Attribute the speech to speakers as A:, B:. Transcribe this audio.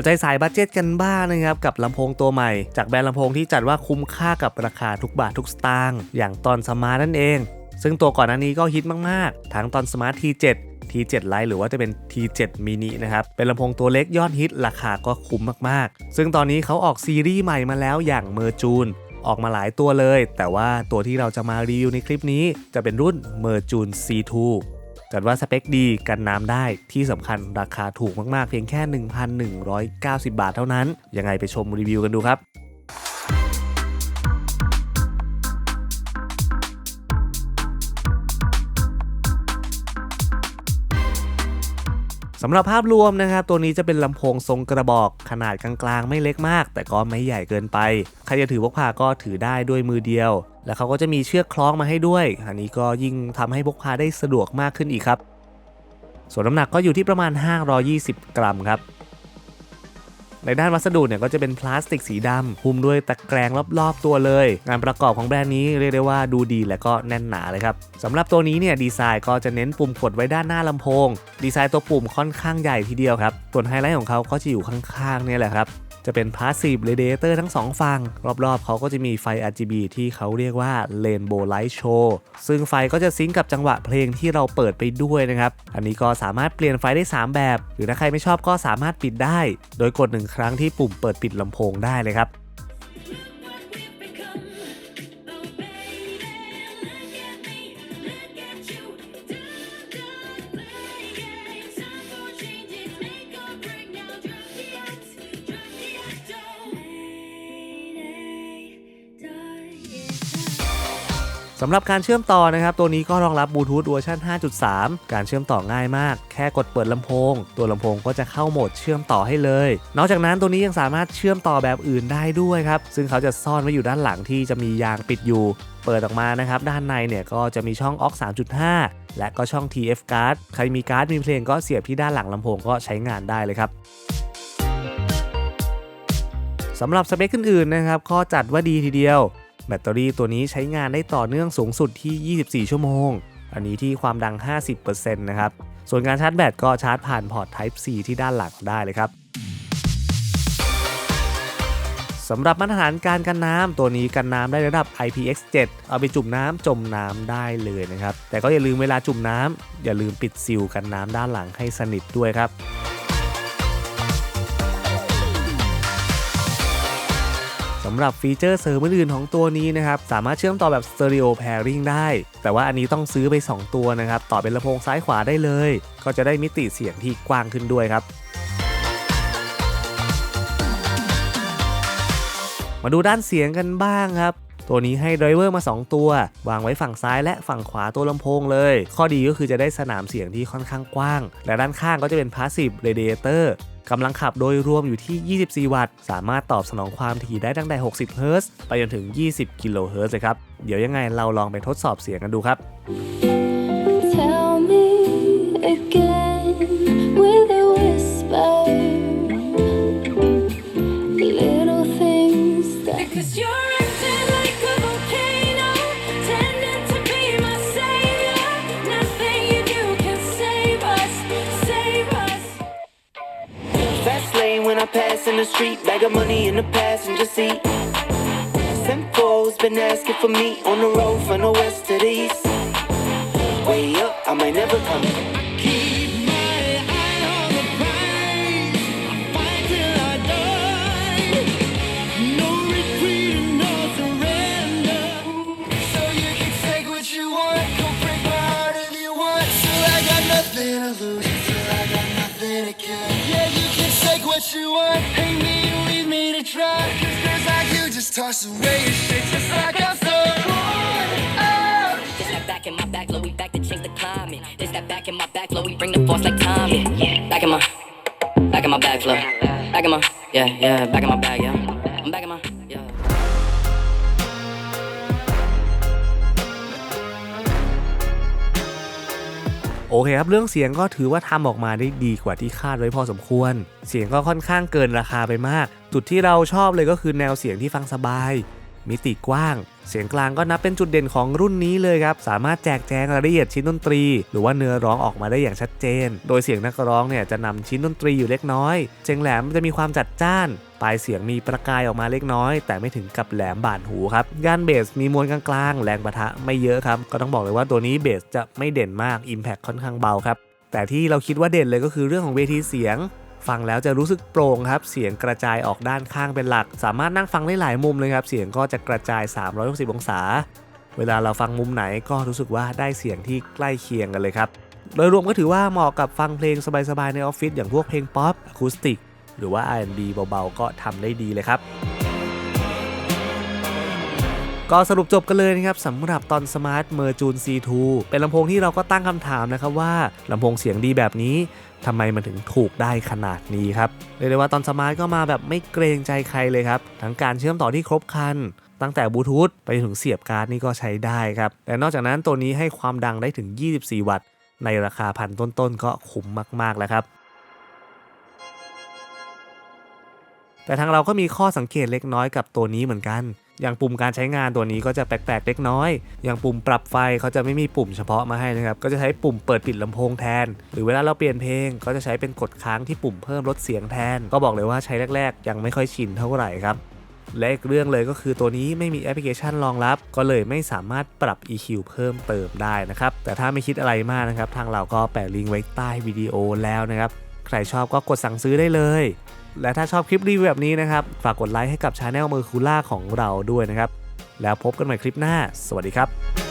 A: เอาใจสายบัตเจ็ตกันบ้างนะครับกับลำโพงตัวใหม่ จากแบรนด์ลำโพงที่จัดว่าคุ้มค่ากับราคาทุกบาททุกสตางค์อย่างตอนสมาร์ทนั่นเอง ซึ่งตัวก่อนหน้านี้ก็ฮิตมากๆ ทั้งตอนสมาร์ท T7 T7 Lite หรือว่าจะเป็น T7 mini นะครับ เป็นลำโพงตัวเล็กยอดฮิตราคาก็คุ้มมากๆ ซึ่งตอนนี้เขาออกซีรีส์ใหม่มาแล้วอย่างเมอร์จูนออกมาหลายตัวเลย แต่ว่าตัวที่เราจะมารีวิวในคลิปนี้จะเป็นรุ่นเมอร์จูน C2 จัดว่าสเปคดีกันน้ำได้ที่สำคัญราคาถูกมากๆ เพียงแค่ 1,190 บาทเท่านั้น ยังไงไปชมรีวิวกันดูครับ สำหรับภาพรวมนะครับ ตัวนี้จะเป็นลำโพงทรงกระบอกขนาดกลางๆ ไม่เล็กมาก แต่ก็ไม่ใหญ่เกินไป ใครจะถือพกพาก็ถือได้ด้วยมือเดียว แล้วเขาก็จะมีเชือกคล้องมาให้ด้วย อันนี้ก็ยิ่งทำให้พกพาได้สะดวกมากขึ้นอีกครับ ส่วนน้ำหนักก็อยู่ที่ประมาณ 520 กรัมครับ ในด้านวัสดุเนี่ยก็จะเป็นพลาสติกสีดำหุ้มด้วยตะแกรงรอบๆตัวเลย งานประกอบของแบรนด์นี้เรียกได้ว่าดูดีและก็แน่นหนาเลยครับสำหรับตัวนี้เนี่ยดีไซน์ก็จะเน้นปุ่มกดไว้ด้านหน้าลำโพง ดีไซน์ตัวปุ่มค่อนข้างใหญ่ทีเดียวครับส่วนไฮไลท์ของเขาก็จะอยู่ข้างๆเนี่ยแหละครับ จะเป็น Passive Radiator ทั้ง 2 ฝั่ง รอบๆ เขาก็จะมีไฟ RGB ที่เขาเรียกว่า Rainbow Light Show ซึ่งไฟก็จะซิงกับจังหวะเพลงที่เราเปิดไปด้วยนะครับ อันนี้ก็สามารถเปลี่ยนไฟได้ 3 แบบ หรือถ้าใครไม่ชอบก็สามารถปิดได้ โดยกดหนึ่งครั้งที่ปุ่มเปิดปิดลำโพงได้เลยครับ สำหรับการเชื่อมต่อนะครับ ตัวนี้ก็รองรับบลูทูธเวอร์ชัน5.3 การเชื่อมต่อง่ายมาก แค่กดเปิดลำโพง ตัวลำโพงก็จะเข้าโหมดเชื่อมต่อให้เลย นอกจากนั้นตัวนี้ยังสามารถเชื่อมต่อแบบอื่นได้ด้วยครับ ซึ่งเขาจะซ่อนไว้อยู่ด้านหลังที่จะมียางปิดอยู่ เปิดออกมานะครับ ด้านในเนี่ยก็จะมีช่อง AUX 3.5 และก็ช่อง TF card ใครมีการ์ดมีเพลงก็เสียบที่ด้านหลังลำโพงก็ใช้งานได้เลยครับสำหรับสเปคอื่นๆนะครับก็จัดว่าดีทีเดียว แบตเตอรี่ตัวนี้ใช้งานได้ต่อเนื่องสูงสุดที่ 24 ชั่วโมง อันนี้ที่ความดัง 50%นะครับ ส่วนการชาร์จแบตก็ชาร์จผ่านพอร์ต Type C ที่ด้านหลังได้เลยครับสำหรับมาตรฐานการกันน้ำตัวนี้กันน้ำได้ระดับ IPX7 เอาไปจุ่มน้ำจมน้ำได้เลยนะครับ แต่ก็อย่าลืมเวลาจุ่มน้ำอย่าลืมปิดซิลกันน้ำด้านหลังให้สนิทด้วยครับำหรับฟีเจอร์เสริมอื่นๆของตัวนี้นะครับ สามารถเชื่อมต่อแบบ Stereo Pairing ได้ แต่ว่าอันนี้ต้องซื้อไป 2 ตัวนะครับ ต่อเป็นลำโพงซ้ายขวาได้เลย ก็จะได้มิติเสียงที่กว้างขึ้นด้วยครับมาดูด้านเสียงกันบ้างครับ ตัวนี้ให้ไดรเวอร์มา 2 ตัว วางไว้ฝั่งซ้ายและฝั่งขวาตัวลำโพงเลย ข้อดีก็คือจะได้สนามเสียงที่ค่อนข้างกว้าง และด้านข้างก็จะเป็น Passive Radiator กำลังขับโดยรวมอยู่ที่ 24 วัตต์ สามารถตอบสนองความถี่ได้ตั้งแต่ 60 เฮิรตซ์ไปจนถึง 20 กิโลเฮิรตซ์เลยครับ เดี๋ยวยังไงเราลองไปทดสอบเสียงกันดูครับ
B: Tell me again with a whisper. Little things that.
C: Fast lane when I pass in the street, bag of money in the passenger seat. Simcoe's been asking for me on the road from the west to the east. Way up, I might never come.
D: Keep my eye on the prize. Fight till I die. No retreat and no surrender. So you can take what you want. If you I got nothing to I got nothing to. Yeah, what you want. Hate me and leave me to try. Cause girls like you just toss away your shit just like out.
E: This back in my back, low, we back to change the climate. This that back in my back, low, we bring the force like time. Yeah, yeah. Back in my, back in my back, flow. Back in my, yeah, yeah, back in my bag, yeah.
A: โอเคครับ เรื่องเสียงก็ถือว่าทำออกมาได้ดีกว่าที่คาดไว้พอสมควร เสียงก็ค่อนข้างเกินราคาไปมาก จุดที่เราชอบเลยก็คือแนวเสียงที่ฟังสบาย มิติกว้าง เสียงกลางก็นับเป็นจุดเด่นของรุ่นนี้เลยครับ สามารถแจกแจงรายละเอียดชิ้นดนตรี หรือว่าเนื้อร้องออกมาได้อย่างชัดเจน โดยเสียงนักร้องเนี่ยจะนำชิ้นดนตรีอยู่เล็กน้อย เสียงแหลมจะมีความจัดจ้าน ปลายเสียงมีประกายออกมาเล็กน้อย แต่ไม่ถึงกับแหลมบาดหูครับย่านเบสมีมวลกลางๆ แรงปะทะไม่เยอะครับ ก็ต้องบอกเลยว่าตัวนี้เบสจะไม่เด่นมาก Impact ค่อนข้างเบาครับแต่ที่เราคิดว่าเด่นเลยก็คือเรื่องของเวทีเสียง ฟังแล้วจะรู้สึกโปร่งครับเสียงกระจายออกด้านข้างเป็นหลัก สามารถนั่งฟังได้หลายมุมเลยครับเสียงก็จะกระจาย 360 องศา เวลาเราฟังมุมไหนก็รู้สึกว่าได้เสียงที่ใกล้เคียงกันเลยครับโดยรวมก็ถือว่าเหมาะกับฟังเพลงสบายๆในออฟฟิศอย่างพวกเพลงป๊อปอะคูสติกหรือว่า R&B เบาๆก็ทำได้ดีเลยครับ ก็สรุปจบกันเลยนะครับสำหรับตอน Smart m e r j u n C2 เป็นลำโพงที่เราก็ตั้งคำถามนะครับว่าลำโพงเสียงดีแบบนี้ทำไมมันถึงถูกได้ขนาดนี้ครับเรียกได้ว่าตอน Smart ก็มาแบบไม่เกรงใจใครเลยครับ ทั้งการเชื่อมต่อที่ครบครัน ตั้งแต่บลูทูธไปถึงเสียบการ์ดนี่ก็ใช้ได้ครับแต่นอกจากนั้นตัวนี้ให้ความดังได้ถึง 24 วัตต์ ในราคาพันต้นๆ ก็คุ้มมาก ๆ แล้วครับ แต่ทางเราก็มีข้อสังเกตเล็กน้อยกับตัวนี้เหมือนกัน อย่างปุ่มการใช้งานตัวนี้ก็จะแปลกๆเล็กน้อย อย่างปุ่มปรับไฟเขาจะไม่มีปุ่มเฉพาะมาให้นะครับ ก็จะใช้ปุ่มเปิดปิดลำโพงแทน หรือเวลาเราเปลี่ยนเพลงก็จะใช้เป็นกดค้างที่ปุ่มเพิ่มลดเสียงแทน ก็บอกเลยว่าใช้แรก ๆ ยังไม่ค่อยชินเท่าไหร่ครับและอีกเรื่องเลยก็คือตัวนี้ไม่มีแอปพลิเคชันรองรับ ก็เลยไม่สามารถปรับ EQ เพิ่มเติมได้นะครับ แต่ถ้าไม่คิดอะไรมากนะครับ ทางเราก็แปะลิงก์ไว้ใต้วิดีโอแล้วนะครับ ใครชอบก็กดสั่งซื้อได้เลย และถ้าชอบคลิปรีวิวแบบนี้นะครับ ฝากกดไลค์ให้กับช anel มือคูล่าของเราด้วยนะครับ แล้วพบกันใหม่คลิปหน้า สวัสดีครับ